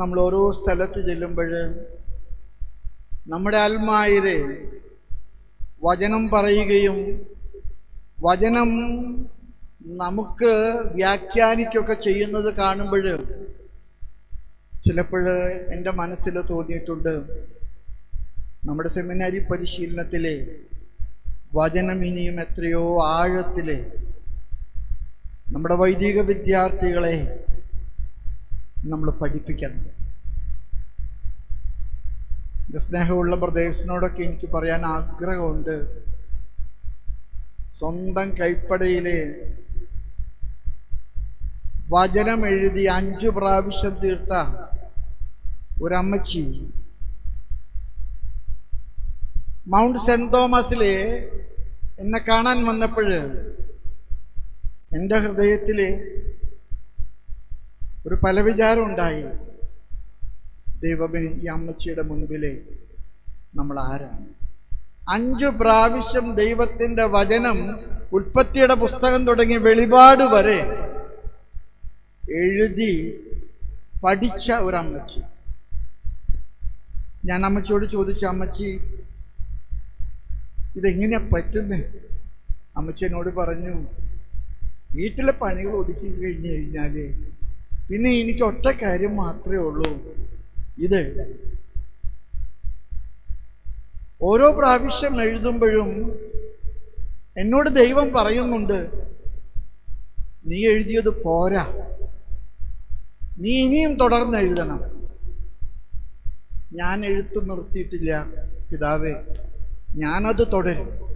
നമ്മൾ ഓരോ സ്ഥലത്ത് ചെല്ലുമ്പോൾ നമ്മുടെ ആത്മായിര് വചനം പറയുകയും വചനം നമുക്ക് വ്യാഖ്യാനിക്കൊക്കെ ചെയ്യുന്നത് കാണുമ്പോൾ ചിലപ്പോൾ എന്റെ മനസ്സിൽ തോന്നിയിട്ടുണ്ട്. നമ്മുടെ സെമിനാരി പരിശീലനത്തിലെ വചനം ഇനിയും എത്രയോ ആഴത്തിലെ നമ്മുടെ വൈദിക വിദ്യാർത്ഥികളെ നമ്മൾ പഠിപ്പിക്കുന്നത്. എന്റെ സ്നേഹമുള്ള ബ്രദേഴ്സിനോടൊക്കെ എനിക്ക് പറയാൻ ആഗ്രഹമുണ്ട്. സ്വന്തം കൈപ്പടയിലെ വചനം എഴുതി അഞ്ചു പ്രാവശ്യം തീർത്ത ഒരമ്മച്ചി മൗണ്ട് സെന്റ് തോമസിലെ എന്നെ കാണാൻ വന്നപ്പോൾ എന്റെ ഹൃദയത്തിൽ ഒരു പല വിചാരം ഉണ്ടായി. ദൈവമേ ഈ അമ്മച്ചിയുടെ മുൻപിലെ നമ്മൾ ആരാണ്? അഞ്ചു പ്രാവശ്യം ദൈവത്തിന്റെ വചനം ഉൽപ്പത്തിയുടെ പുസ്തകം തുടങ്ങി വെളിപാട് വരെ എഴുതി പഠിച്ച ഒരു അമ്മച്ചി ഞാൻ അമ്മച്ചിയോട് ചോദിച്ചു അമ്മച്ചി ഇതെങ്ങനെയാ പറ്റുന്നേ? അമ്മച്ചി എന്നോട് പറഞ്ഞു വീട്ടിലെ പണികൾ ഒതുക്കി കഴിഞ്ഞു കഴിഞ്ഞാൽ പിന്നെ എനിക്ക് ഒറ്റ കാര്യം മാത്രമേ ഉള്ളൂ. ഇത് ഓരോ പ്രാവശ്യം എഴുതുമ്പോഴും എന്നോട് ദൈവം പറയുന്നുണ്ട് നീ എഴുതിയത് പോരാ. നീ ഇനിയും തുടർന്ന് എഴുതണം. ഞാൻ എഴുത്ത് നിർത്തിയിട്ടില്ല പിതാവേ. ഞാനത് തുടരും.